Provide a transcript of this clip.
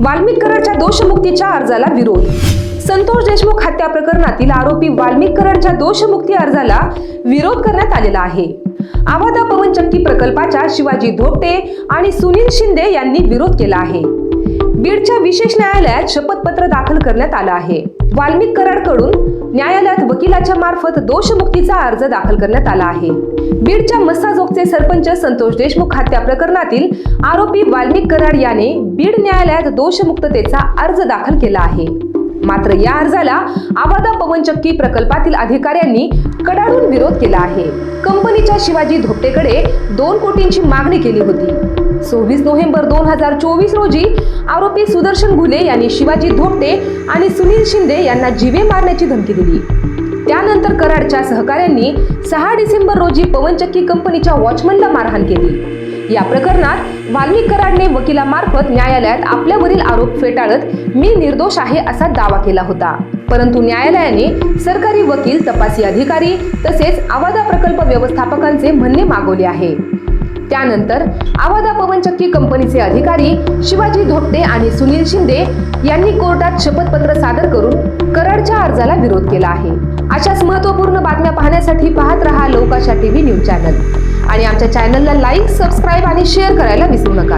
वाल्मिक कराडच्या दोषमुक्तीच्या अर्जाला विरोध. संतोष देशमुख हत्या प्रकरणातील आरोपी वाल्मिक कराडच्या दोषमुक्ती अर्जाला विरोध करण्यात आलेला आहे. आवादा पवनचक्की प्रकल्पाच्या शिवाजी धोपटे आणि सुनील शिंदे यांनी विरोध केला आहे. बीडच्या विशेष न्यायालयात शपथपत्र दाखल करण्यात आलं आहे. वाल्मिक कराडकडून न्यायालयात वकिलाच्या मार्फत दोषमुक्तीचा अर्ज दाखल करण्यात आला आहे. बीडच्या मस्साजोगचे सरपंच संतोष देशमुख हत्या प्रकरणातील आरोपी वाल्मिक कराड याने बीड न्यायालयात दोषमुक्ततेचा अर्ज दाखल केला आहे. मात्र या अर्जाला आवादा पवनचक्की प्रकल्पातील अधिकाऱ्यांनी कडाडून विरोध केला आहे. कंपनीच्या शिवाजी धोपटेकडे दोन कोटींची मागणी केली होती. सव्वीस नोव्हेंबर दोन हजार चोवीस रोजी आरोपी सुदर्शन घुले यांनी शिवाजी धोपटे आणि सुनील शिंदे यांना जीवे मारण्याची धमकी दिली. त्यानंतर कराडच्या सहकाऱ्यांनी सहा डिसेंबर रोजी पवनचक्की कंपनीच्या वॉचमनला मारहाण केली. या प्रकरणात वाल्मिक कराडने वकिलामार्फत न्यायालयात आपल्यावरील आरोप फेटाळत मी निर्दोष आहे असा दावा केला होता. परंतु न्यायालयाने सरकारी वकील तपासी अधिकारी तसेच आवादा प्रकल्प व्यवस्थापकांचे म्हणणे मागवले आहे. त्यानंतर आवादा पवनचक्की कंपनीचे अधिकारी शिवाजी धोपटे आणि सुनील शिंदे यांनी कोर्टात शपथपत्र सादर करून कराडच्या अर्जाला विरोध केला आहे. अशाच महत्त्वपूर्ण बातम्या पाहण्यासाठी पाहत रहा लोकाशा टीव्ही न्यूज चॅनल. आणि आमच्या चॅनलला लाईक सबस्क्राईब आणि शेअर करायला विसरू नका.